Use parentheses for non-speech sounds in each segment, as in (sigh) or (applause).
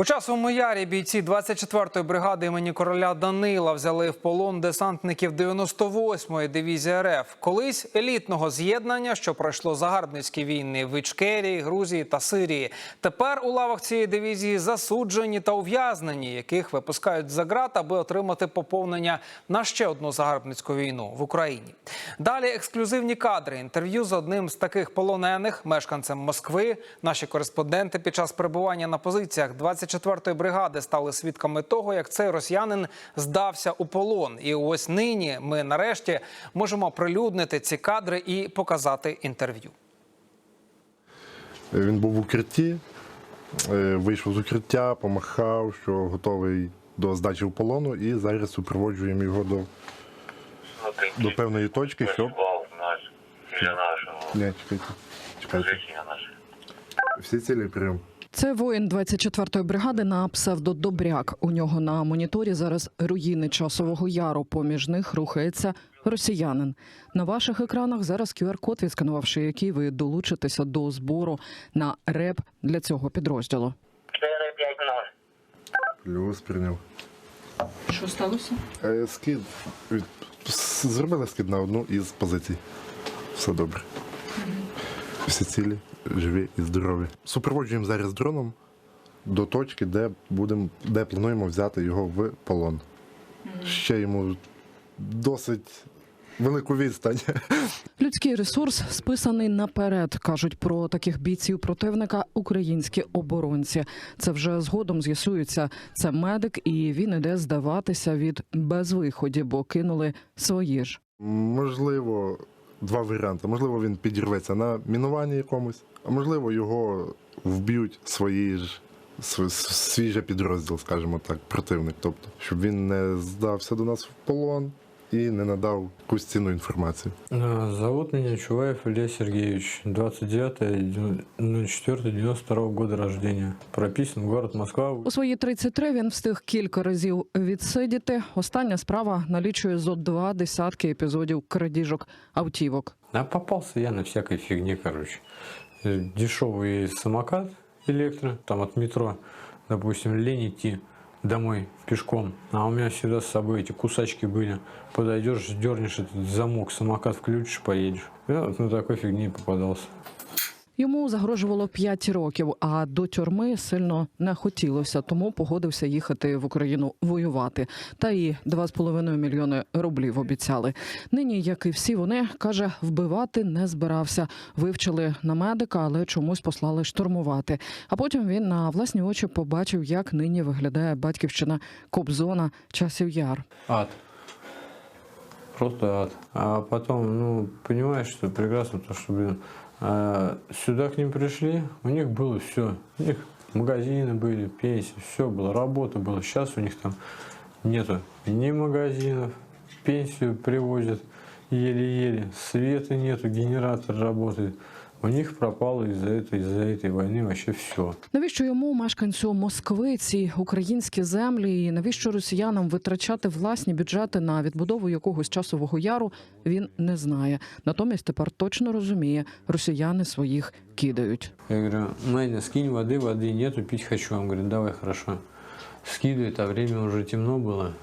У часовому ярі бійці 24-ї бригади імені короля Данила взяли в полон десантників 98-ї дивізії РФ, колись елітного з'єднання, що пройшло загарбницькі війни в Ічкерії, Грузії та Сирії. Тепер у лавах цієї дивізії засуджені та ув'язнені, яких випускають за ґрат, аби отримати поповнення на ще одну загарбницьку війну в Україні. Далі ексклюзивні кадри інтерв'ю з одним з таких полонених, мешканцем Москви. Наші кореспонденти під час перебування на позиціях 24-ї бригади стали свідками того, як цей росіянин здався у полон. І ось нині ми нарешті можемо прилюднити ці кадри і показати інтерв'ю. Він був в укритті, е, вийшов з укриття, помахав, що готовий до здачі в полону, і зараз супроводжуємо його до, до певної точки, щоб. Ні, чекайте. Чекайте. Всі цілі прийом. Це воїн 24-ї бригади на псевдо Добряк. У нього на моніторі зараз руїни часового яру. Поміж них рухається росіянин. На ваших екранах зараз QR-код, відсканувавши який ви долучитеся до збору на реп для цього підрозділу. 4-5-0. Плюс прийняв. Що сталося? Е, Скид. від- Зробили скид на одну із позицій. Все добре. Всі цілі, живі і здорові. Супроводжуємо зараз дроном до точки, де будемо, де плануємо взяти його в полон. Ще йому досить велику відстань. (laughs) Людський ресурс списаний наперед, кажуть про таких бійців противника українські оборонці. Це вже згодом з'ясується. Це медик, і він іде здаватися від безвиході, бо кинули свої ж. Можливо, два варіанти. Можливо, він підірветься на мінуванні якомусь, а можливо, його вб'ють свої ж. св- Свій же підрозділ, скажімо так, противник. Тобто, щоб він не здався до нас в полон і не надав якусь цінну інформацію. А, Зовут меня Чуваев Илья Сергеевич, 29.04.92 года рождения. Прописан город Москва. У свої 33 він встиг кілька разів відсидіти. Остання справа налічує зо два десятки епізодів крадіжок автівок. А попался я на всякой фигне, короче. Э, Дешевый самокат электро, там от метро, допустим, лень идти домой пешком, а у меня всегда с собой эти кусачки были. Подойдешь, дернешь этот замок, самокат включишь, поедешь. Я вот на такой фигне и попадался. Йому загрожувало 5 років, а до тюрми сильно не хотілося, тому погодився їхати в Україну воювати. Та і 2,5 мільйони рублів обіцяли. Нині, як і всі вони, каже, вбивати не збирався. Вивчили на медика, але чомусь послали штурмувати. А потім він на власні очі побачив, як нині виглядає батьківщина Кобзона часів яр. Ад. Просто ад. А потом, ну, понимаешь, что прекрасно, то, что, блин, сюда к ним пришли, у них было все. У них магазины были, пенсии, все было, работа была. Сейчас у них там нету ни магазинов, пенсию привозят еле-еле, света нету, генератор работает. У них пропало из-за этой, из-за этой войны вообще все. Навіщо йому, мешканцю Москви, ці українські землі, і навіщо росіянам витрачати власні бюджети на відбудову якогось часового яру, він не знає. Натомість тепер точно розуміє, росіяни своїх кидають. Я говорю, Майя, скинь воды, воды нету, пить хочу. Он говорит, давай, хорошо. Скидывает, а время уже темно было.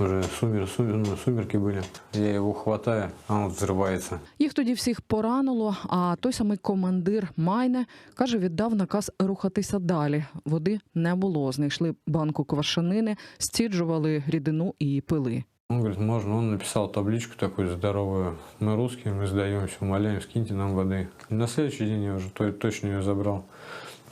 Уже сумер, сумер, ну, сумерки были. Я его хватаю, а он взрывается. Їх тоді всіх поранило. А той самий командир Майне каже, віддав наказ рухатися далі. Води не було. Знайшли банку квашанини, стіджували рідину і пили. Он говорит, можно. Он написал табличку такую здоровую. Мы русские, мы сдаемся, умоляем, скиньте нам воды. На следующий день я уже то- точно ее забрал.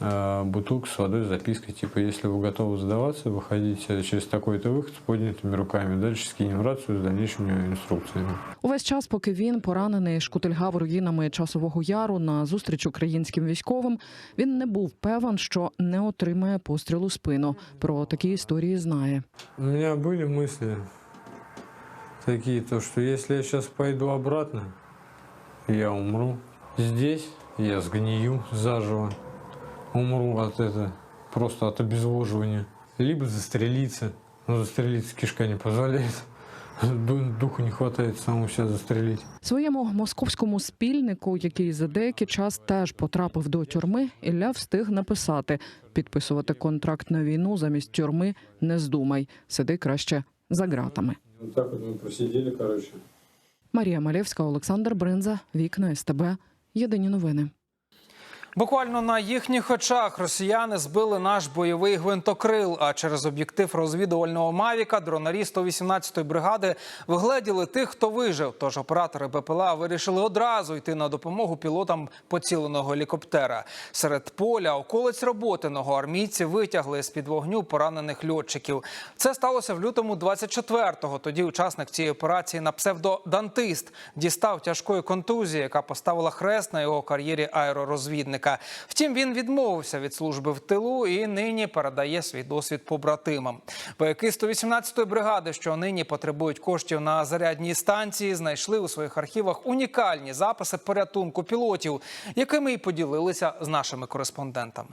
А, Бутылку с водой с запиской, типа, если вы готовы сдаваться, выходите через такой-то выход с поднятыми руками. Дальше скинем рацию с дальнейшими инструкциями. Увесь час, поки він поранений, шкутильгав руїнами часового яру на зустріч українським військовим, він не був певен, що не отримає постріл у спину. Про такі історії знає. У меня были мысли такие, то, что если я сейчас пойду обратно, я умру. Здесь я сгнию заживо. Умру от этого, просто от обезвоживания. Либо застрелиться. Но застрелиться кишка не позволяет. Духу не хватает самому себя застрелить. Своєму московському спільнику, який за деякий час теж потрапив до тюрми, Ілля встиг написати: підписувати контракт на війну замість тюрми не здумай, сиди краще за ґратами. Так вот мы просидели, короче. Марія Малєвська, Олександр Бринза, вікна СТБ. Єдині новини. Буквально на їхніх очах росіяни збили наш бойовий гвинтокрил. А через об'єктив розвідувального мавіка дронарі 118-ї бригади вигледіли тих, хто вижив. Тож оператори БПЛА вирішили одразу йти на допомогу пілотам поціленого гелікоптера. Серед поля околиць роботиного армійці витягли з під вогню поранених льотчиків. Це сталося в лютому 24-го. Тоді учасник цієї операції на псевдо Дантист дістав тяжкої контузії, яка поставила хрест на його кар'єрі аеророзвідника. Втім, він відмовився від служби в тилу і нині передає свій досвід побратимам. Вояки 118-ї бригади, що нині потребують коштів на зарядній станції, знайшли у своїх архівах унікальні записи порятунку пілотів, якими й поділилися з нашими кореспондентами.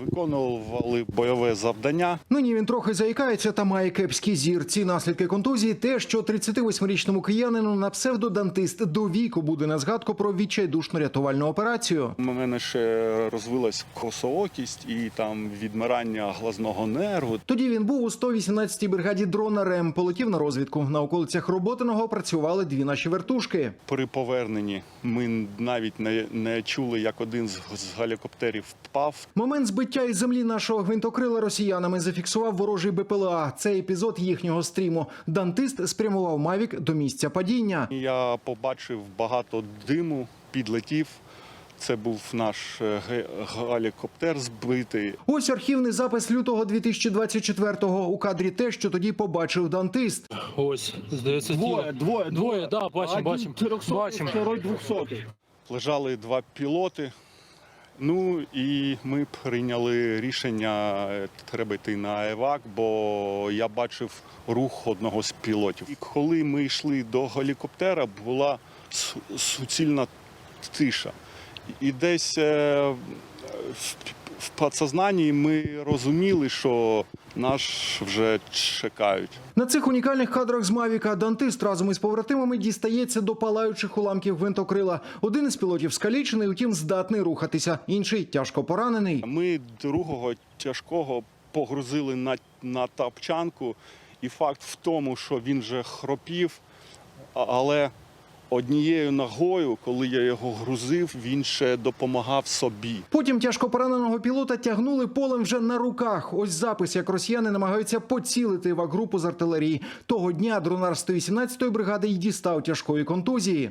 Виконували бойове завдання. Нині він трохи заїкається та має кепський зір. Ці наслідки контузії те, що 38-річному киянину на псевдодантист до віку буде на згадку про відчайдушну рятувальну операцію. У мене ще розвилась косоокість і там відмирання глазного нерву. Тоді він був у 118-й бригаді дронарем. Полетів на розвідку. На околицях Роботиного працювали дві наші вертушки. При поверненні ми навіть не, не чули, як один з, з гелікоптерів впав. Момент збиття із землі нашого гвинтокрила росіянами зафіксував ворожий БПЛА. Це епізод їхнього стріму. Дантист спрямував Мавік до місця падіння. Я побачив багато диму, підлетів. Це був наш е, гелікоптер збитий. Ось архівний запис лютого 2024-го. У кадрі те, що тоді побачив дантист. Ось, здається, двоє, двоє, двоє, да, бачимо, бачимо. Бачимо. Лежали два пілоти. Ну і ми прийняли рішення, е, треба йти на евак, бо я бачив рух одного з пілотів. І коли ми йшли до гелікоптера, була суцільна тиша. І десь е, в, підсознанні ми розуміли, що нас вже чекають. На цих унікальних кадрах з Мавіка Дантист разом із побратимами дістається до палаючих уламків гвинтокрила. Один із пілотів скалічений, утім здатний рухатися. Інший тяжко поранений. Ми другого тяжкого погрузили на, на тапчанку, і факт в тому, що він вже хропів, але однією ногою, коли я його грузив, він ще допомагав собі. Потім тяжко пораненого пілота тягнули полем вже на руках. Ось запис, як росіяни намагаються поцілити в групу з артилерії. Того дня дронар 118-ї бригади й дістав тяжкої контузії.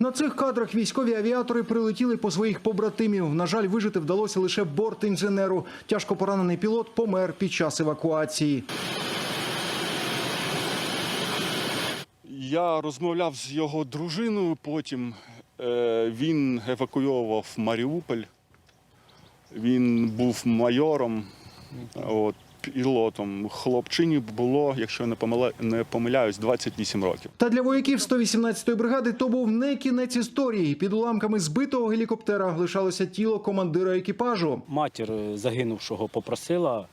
На цих кадрах військові авіатори прилетіли по своїх побратимів. На жаль, вижити вдалося лише борт-інженеру. Тяжко поранений пілот помер під час евакуації. Я розмовляв з його дружиною, потім е, він евакуйовував Маріуполь. Він був майором, от, пілотом. Хлопчині було, якщо не помиля- не помиляюсь, 28 років. Та для вояків 118-ї бригади то був не кінець історії. Під уламками збитого гелікоптера лишалося тіло командира екіпажу. Матір е, загинувшого попросила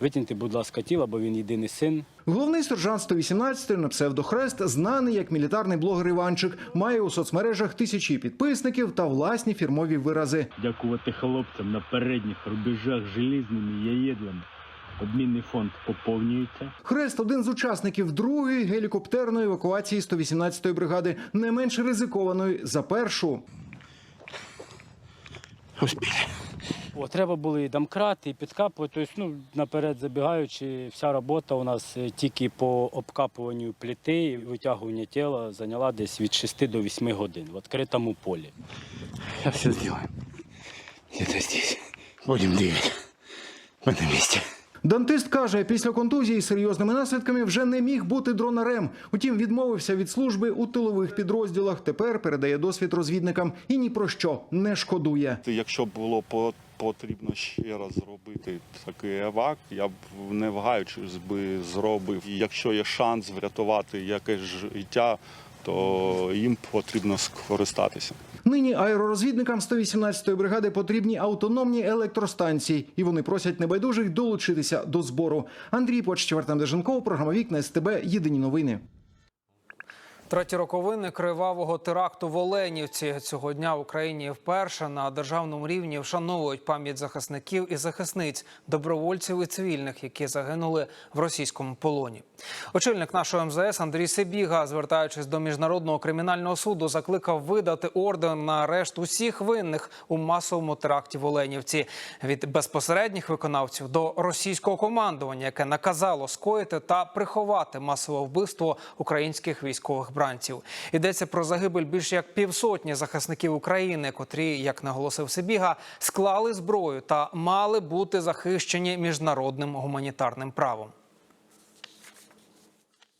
витягнути, будь ласка, тіло, бо він єдиний син. Головний сержант 118-ї на псевдохрест, знаний як мілітарний блогер Іванчик, має у соцмережах тисячі підписників та власні фірмові вирази. Дякувати хлопцям на передніх рубежах желізними яєдлами. Обмінний фонд поповнюється. Хрест один з учасників другої гелікоптерної евакуації 118-ї бригади, не менш ризикованої за першу. О, треба було і домкрати, і підкапувати. Тобто, ну, наперед забігаючи, вся робота у нас е, тільки по обкапуванню пліти і витягуванню тіла зайняла десь від 6 до 8 годин в відкритому полі. Сейчас все сделаем. Где-то здесь. Будем двигать. В этом месте. Дантист каже, після контузії з серйозними наслідками вже не міг бути дронарем. Утім, відмовився від служби у тилових підрозділах. Тепер передає досвід розвідникам і ні про що не шкодує. Якщо було по- потрібно ще раз зробити такий евак, я б не вагаючись би зробив. І якщо є шанс врятувати якесь життя, то їм потрібно скористатися. Нині аеророзвідникам 118-ї бригади потрібні автономні електростанції, і вони просять небайдужих долучитися до збору. Андрій Почтєвар, Артем Деженков, програма Вікна СТБ. Єдині новини. Треті роковини кривавого теракту в Оленівці цього дня в Україні вперше на державному рівні вшановують пам'ять захисників і захисниць, добровольців і цивільних, які загинули в російському полоні. Очільник нашого МЗС Андрій Сибіга, звертаючись до міжнародного кримінального суду, закликав видати ордер на арешт усіх винних у масовому теракті в Оленівці від безпосередніх виконавців до російського командування, яке наказало скоїти та приховати масове вбивство українських військових бранців. Йдеться про загибель більш як півсотні захисників України, котрі, як наголосив Сибіга, склали зброю та мали бути захищені міжнародним гуманітарним правом.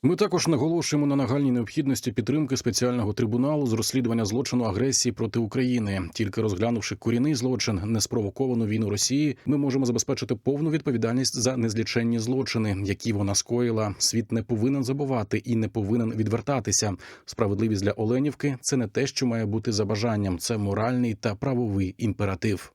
Ми також наголошуємо на нагальній необхідності підтримки спеціального трибуналу з розслідування злочину агресії проти України. Тільки розглянувши корінний злочин, неспровоковану війну Росії, ми можемо забезпечити повну відповідальність за незліченні злочини, які вона скоїла. Світ не повинен забувати і не повинен відвертатися. Справедливість для Оленівки це не те, що має бути за бажанням, це моральний та правовий імператив.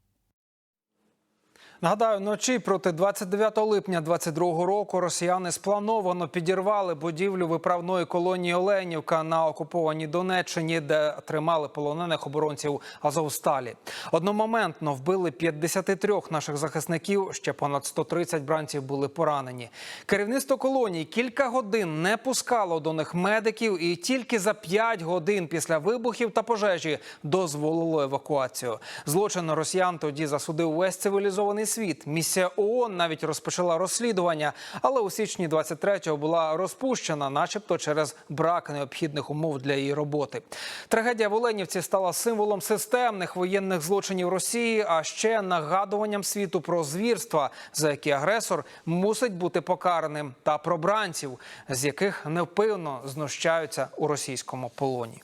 Нагадаю, вночі проти 29 липня 22 року росіяни сплановано підірвали будівлю виправної колонії Оленівка на окупованій Донеччині, де тримали полонених оборонців Азовсталі. Одномоментно вбили 53 наших захисників. Ще понад 130 бранців були поранені. Керівництво колонії кілька годин не пускало до них медиків, і тільки за 5 годин після вибухів та пожежі дозволило евакуацію. Злочин росіян тоді засудив весь цивілізований світ. Місія ООН навіть розпочала розслідування, але у січні 23-го була розпущена, начебто через брак необхідних умов для її роботи. Трагедія в Оленівці стала символом системних воєнних злочинів Росії, а ще нагадуванням світу про звірства, за які агресор мусить бути покараним, та про бранців, з яких невпинно знущаються у російському полоні.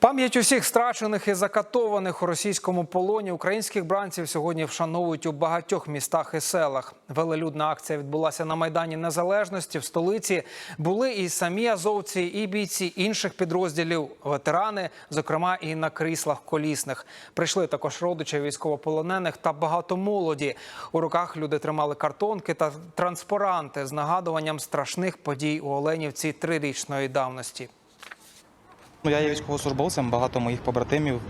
Пам'ять усіх страчених і закатованих у російському полоні українських бранців сьогодні вшановують у багатьох містах і селах. Велелюдна акція відбулася на майдані Незалежності в столиці. Були і самі азовці, і бійці інших підрозділів, ветерани, зокрема і на кріслах колісних. Прийшли також родичі військовополонених та багато молоді. У руках люди тримали картонки та транспаранти з нагадуванням страшних подій у Оленівці трирічної давності. Ну, я є військовослужбовцем, багато моїх побратимів,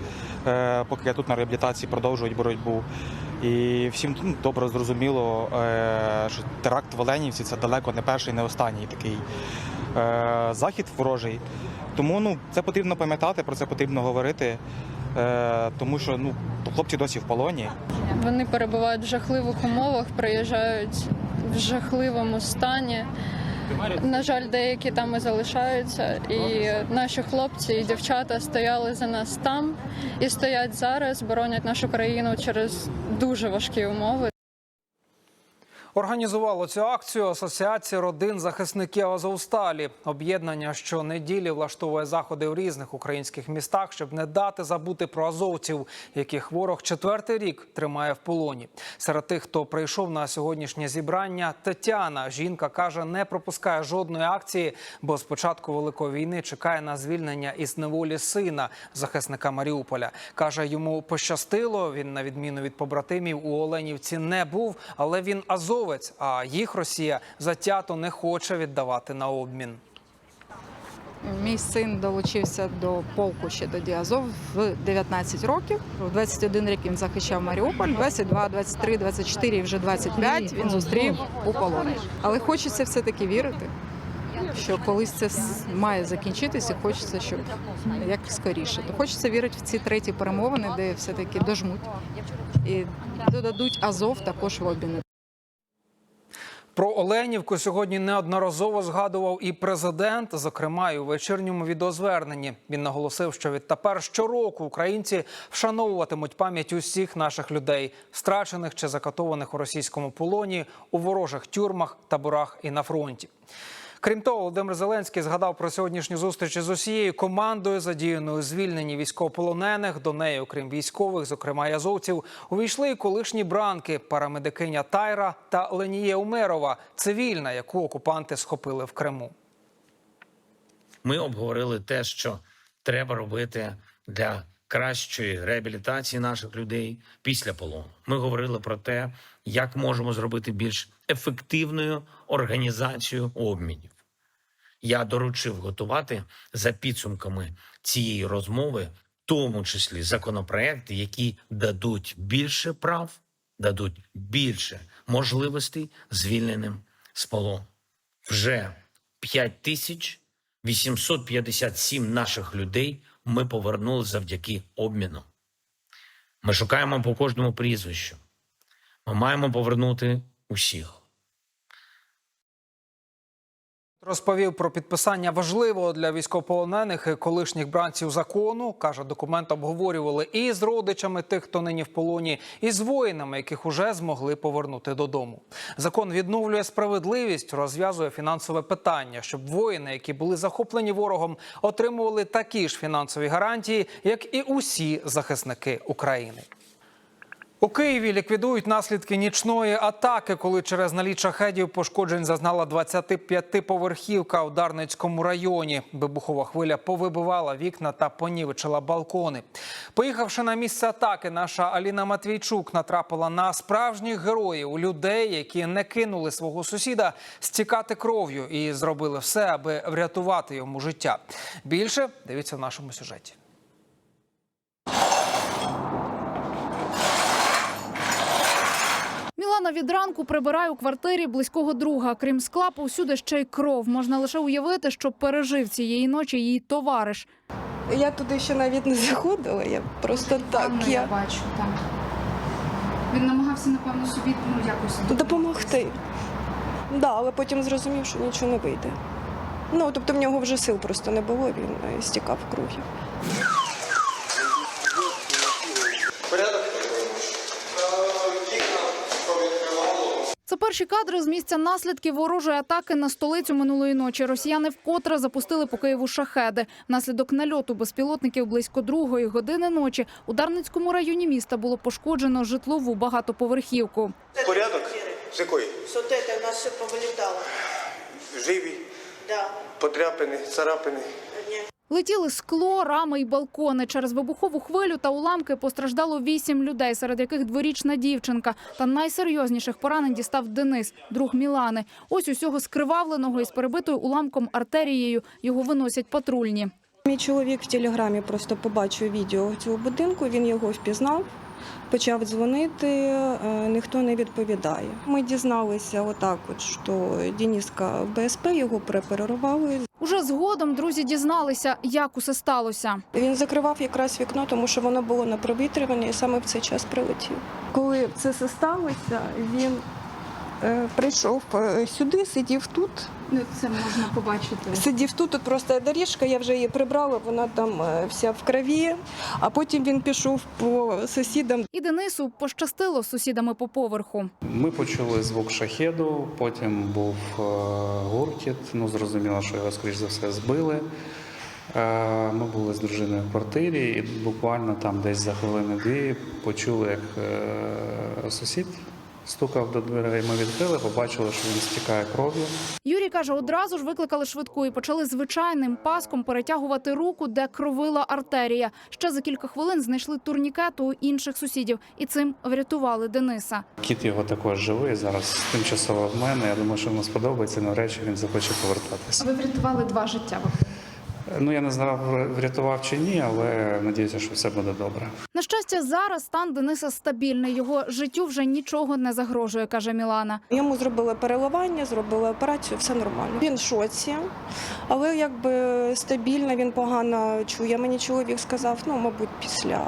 е, поки я тут на реабілітації продовжують боротьбу. І всім ну, добре зрозуміло, е, що теракт в Оленівці це далеко не перший, не останній такий е, захід ворожий. Тому ну, це потрібно пам'ятати, про це потрібно говорити, тому що ну, хлопці досі в полоні. Вони перебувають в жахливих умовах, приїжджають в жахливому стані. На жаль, деякі там і залишаються, і наші хлопці і дівчата стояли за нас там і стоять зараз, боронять нашу країну через дуже важкі умови. Організувало цю акцію Асоціація родин захисників Азовсталі. Об'єднання щонеділі влаштовує заходи в різних українських містах, щоб не дати забути про азовців, яких ворог четвертий рік тримає в полоні. Серед тих, хто прийшов на сьогоднішнє зібрання, Тетяна жінка каже, не пропускає жодної акції, бо з початку великої війни чекає на звільнення із неволі сина захисника Маріуполя. каже, йому пощастило. Він на відміну від побратимів у Оленівці не був, але він азовець. А їх Росія затято не хоче віддавати на обмін. Мій син долучився до полку ще до Діазов в 19 років. В 21 рік він захищав Маріуполь, 22, 23, 24 і вже 25 він зустрів у полоні. Але хочеться все-таки вірити, що колись це має закінчитися, хочеться, щоб як скоріше. То хочеться вірити в ці треті перемовини, де все-таки дожмуть і додадуть Азов також в обмін. Про Оленівку сьогодні неодноразово згадував і президент, зокрема і у вечірньому відеозверненні. Він наголосив, що відтепер щороку українці вшановуватимуть пам'ять усіх наших людей, страчених чи закатованих у російському полоні, у ворожих тюрмах, таборах і на фронті. Крім того, Володимир Зеленський згадав про сьогоднішню зустріч із усією командою, задіяною у звільненні військовополонених. До неї, окрім військових, зокрема і азовців, увійшли і колишні бранки, парамедикиня Тайра та Леніє Умерова, цивільна, яку окупанти схопили в Криму. Ми обговорили те, що треба робити для кращої реабілітації наших людей після полону. Ми говорили про те, як можемо зробити більш ефективною організацію обмінів. Я доручив готувати за підсумками цієї розмови, в тому числі законопроекти, які дадуть більше прав, дадуть більше можливостей звільненим з полону. Вже 5857 наших людей ми повернули завдяки обміну. Ми шукаємо по кожному прізвищу. Ми маємо повернути усіх. Розповів про підписання важливого для військовополонених і колишніх бранців закону. каже, документ обговорювали і з родичами тих, хто нині в полоні, і з воїнами, яких уже змогли повернути додому. Закон відновлює справедливість, розв'язує фінансове питання, щоб воїни, які були захоплені ворогом, отримували такі ж фінансові гарантії, як і усі захисники України. У Києві ліквідують наслідки нічної атаки, коли через наліт шахедів пошкоджень зазнала 25-поверхівка у Дарницькому районі. Вибухова хвиля повибивала вікна та понівечила балкони. Поїхавши на місце атаки, наша Аліна Матвійчук натрапила на справжніх героїв, людей, які не кинули свого сусіда стікати кров'ю і зробили все, аби врятувати йому життя. Більше дивіться в нашому сюжеті. Мілана від ранку прибирає у квартирі близького друга. Крім скла, повсюди ще й кров. Можна лише уявити, що пережив цієї ночі її товариш. Я туди ще навіть не заходила, я просто так. Я... бачу там. Він намагався, напевно, собі ну якось Допомогти. Да, але потім зрозумів, що нічого не вийде. Ну, тобто в нього вже сил просто не було, він е, стікав кров'ю. Це перші кадри з місця наслідків ворожої атаки на столицю минулої ночі. Росіяни вкотре запустили по Києву шахеди. Внаслідок нальоту безпілотників близько другої години ночі у Дарницькому районі міста було пошкоджено житлову багатоповерхівку. Порядок? З якої? Это у нас все повылетало. Живі, Да. подряпини, царапини. Летіли скло, рами й балкони. Через вибухову хвилю та уламки постраждало вісім людей, серед яких дворічна дівчинка. Та найсерйозніших поранень дістав Денис, друг Мілани. Ось усього скривавленого із перебитою уламком артерією його виносять патрульні. Мій чоловік в телеграмі просто побачив відео цього будинку, він його впізнав, почав дзвонити, е, ніхто не відповідає. Ми дізналися отак, от, що Дениска БСП його преперерували. Уже згодом друзі дізналися, як усе сталося. Він закривав якраз вікно, тому що воно було на провітрюванні і саме в цей час прилетів. Коли це все сталося, він е, прийшов е, сюди, сидів тут. Ну, Це можна побачити. Сидів тут, тут просто доріжка, я вже її прибрала, вона там е, вся в крові, а потім він пішов по сусідам. І Денису пощастило з сусідами по поверху. Ми почули звук шахеду, потім був е, гуркіт. Ну, зрозуміло, що його, скоріш за все, збили. Е, Ми були з дружиною в квартирі, і буквально там десь за хвилини-дві почули, як сусід стукав до дверей. Ми відкрили, побачили, що він стікає кров'ю. Юрій каже, одразу ж викликали швидку і почали звичайним паском перетягувати руку, де кровила артерія. Ще за кілька хвилин знайшли турнікет у інших сусідів і цим врятували Дениса. Кіт його також живий. Зараз тимчасово в мене. Я думаю, що йому сподобається. Навряд чи він захоче повертатися. Ви врятували два життя. Ну я не знав, врятував чи ні, але надіюся, що все буде добре. На щастя, зараз стан Дениса стабільний. Його життю вже нічого не загрожує, каже Мілана. Йому зробили переливання, зробили операцію, все нормально. Він в шоці, але якби стабільно, він погано чує. Мені чоловік сказав, ну, мабуть, після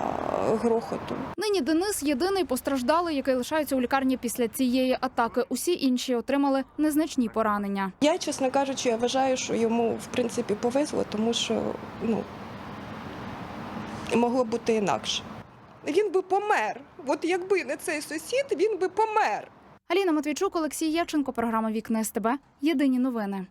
грохоту. Нині Денис єдиний постраждалий, який лишається у лікарні після цієї атаки. Усі інші отримали незначні поранення. Я, чесно кажучи, я вважаю, що йому в принципі повезло, тому що ну, могло бути інакше. Він би помер. От якби не цей сусід, він би помер. Аліна Матвійчук, Олексій Яченко, програма Вікна СТБ. Єдині новини.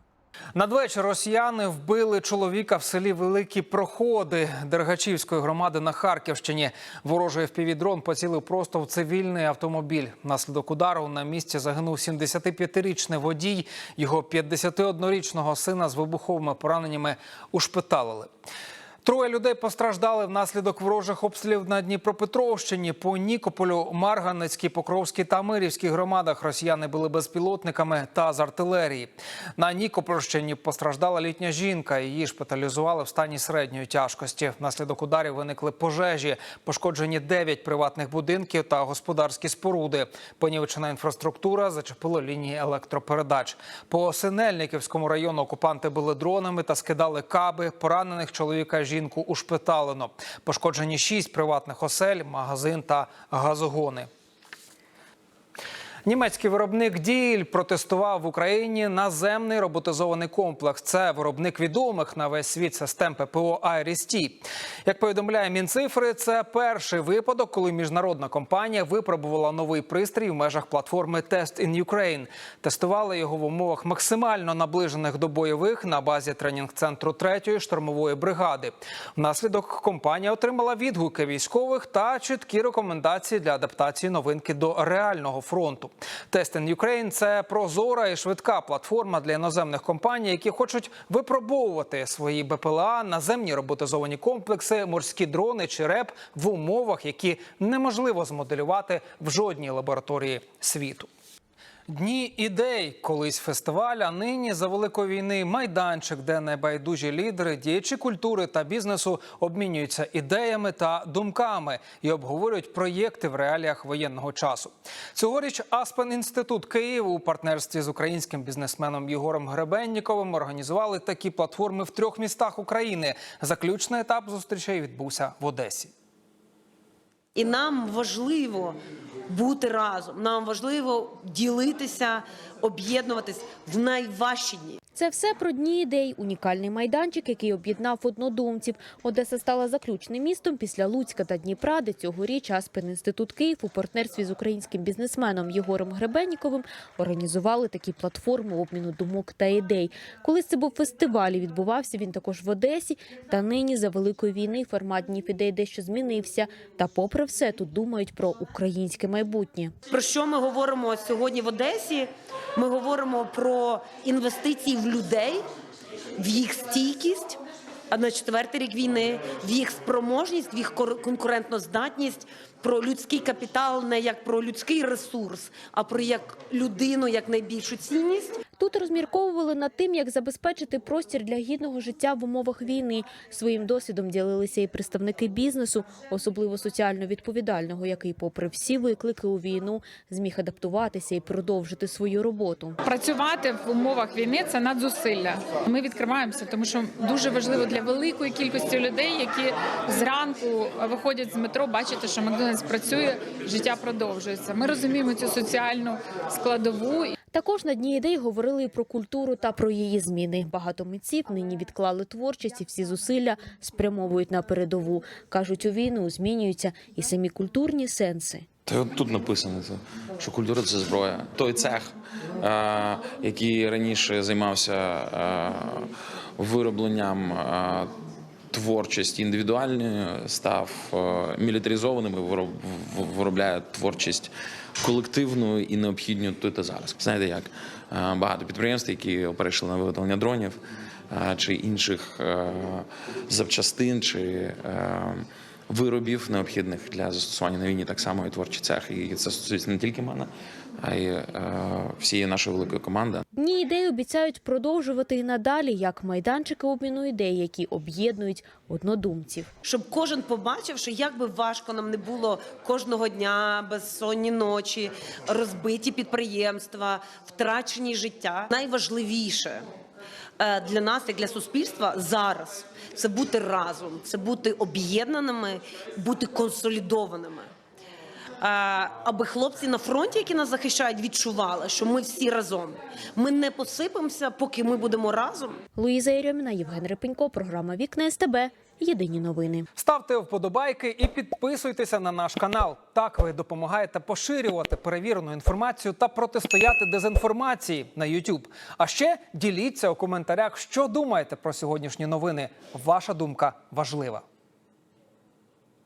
Надвечір росіяни вбили чоловіка в селі Великі Проходи Дергачівської громади на Харківщині. Ворожий впівдрон поцілив просто в цивільний автомобіль. Внаслідок удару на місці загинув 75-річний водій. Його 51-річного сина з вибуховими пораненнями ушпиталили. Троє людей постраждали внаслідок ворожих обстрілів на Дніпропетровщині. По Нікополю, Марганецькій, Покровській та Мирівській громадах росіяни били безпілотниками та з артилерії. На Нікопольщині постраждала літня жінка. Її шпиталізували в стані середньої тяжкості. Внаслідок ударів виникли пожежі, пошкоджені 9 приватних будинків та господарські споруди. Понівечена інфраструктура зачепила лінії електропередач. По Синельниківському району окупанти били дронами та скидали каби. Поранених чоловіка жінку ушпиталено. Пошкоджені шість приватних осель, магазин та газогони. Німецький виробник Діль протестував в Україні наземний роботизований комплекс. Це виробник відомих на весь світ систем ППО «Айріс-Ті». Як повідомляє Мінцифри, це перший випадок, коли міжнародна компанія випробувала новий пристрій в межах платформи Test in Ukraine. Тестували його в умовах максимально наближених до бойових на базі тренінг-центру 3-ї штурмової бригади. Внаслідок компанія отримала відгуки військових та чіткі рекомендації для адаптації новинки до реального фронту. Test in Ukraine – це прозора і швидка платформа для іноземних компаній, які хочуть випробовувати свої БПЛА, наземні роботизовані комплекси, морські дрони чи РЕП в умовах, які неможливо змоделювати в жодній лабораторії світу. Дні ідей, колись фестиваль, а нині за великої війни майданчик, де небайдужі лідери, діячі культури та бізнесу обмінюються ідеями та думками і обговорюють проєкти в реаліях воєнного часу. Цьогоріч Аспен інститут Київ у партнерстві з українським бізнесменом Єгорем Гребенніковим організували такі платформи в трьох містах України. Заключний етап зустрічей відбувся в Одесі. І нам важливо бути разом. Нам важливо ділитися, об'єднуватись в найважчі дні. Це все про дні ідей. Унікальний майданчик, який об'єднав однодумців. Одеса стала заключним містом після Луцька та Дніпра, де цьогоріч Аспен інститут Київ у партнерстві з українським бізнесменом Єгорем Гребенніковим організували такі платформи обміну думок та ідей. Колись це був фестиваль, і відбувався він також в Одесі. Та нині за великої війни формат днів ідей дещо змінився. Та, попри все, тут думають про українське майбутнє. Про що ми говоримо сьогодні в Одесі? Ми говоримо про інвестиції в людей, в їх стійкість. А на четвертий рік війни в їх спроможність, в їх конкурентноздатність, про людський капітал не як про людський ресурс, а про як людину, як найбільшу цінність. Тут розмірковували над тим, як забезпечити простір для гідного життя в умовах війни. Своїм досвідом ділилися і представники бізнесу, особливо соціально відповідального, який, попри всі виклики у війну, зміг адаптуватися і продовжити свою роботу. Працювати в умовах війни це надзусилля. Ми відкриваємося, тому що дуже важливо для великої кількості людей, які зранку виходять з метро, бачити, що Макдональдс працює, життя продовжується. Ми розуміємо цю соціальну складову. Також на дні ідей говорили і про культуру та про її зміни. Багато митців нині відклали творчість і всі зусилля спрямовують на передову. кажуть, у війну змінюються і самі культурні сенси. Та тут написано, що культура це зброя. Той цех, е, який раніше займався е, виробленням е, творчості індивідуальної, став мілітаризованим і виробляє творчість колективну і необхідну тут і зараз. Знаєте, як Е, багато підприємств, які перейшли на виготовлення дронів е, чи інших е, запчастин чи виробів необхідних для застосування на війні, так само і творчий цех. І це стосується не тільки мене, а й е, всієї нашої великої команди. Дні ідей обіцяють продовжувати і надалі, як майданчики обміну ідей, які об'єднують однодумців. щоб кожен побачив, що як би важко нам не було кожного дня, безсонні ночі, розбиті підприємства, втрачені життя. Найважливіше для нас, як для суспільства, зараз це бути разом, це бути об'єднаними, бути консолідованими. аби хлопці на фронті, які нас захищають, відчували, що ми всі разом. Ми не посипемося, поки ми будемо разом. Луїза Єрьоміна, Євген Репенько, програма Вікна СТБ. Єдині новини. Ставте вподобайки і підписуйтеся на наш канал. Так ви допомагаєте поширювати перевірену інформацію та протистояти дезінформації на YouTube. А ще діліться у коментарях, що думаєте про сьогоднішні новини. Ваша думка важлива.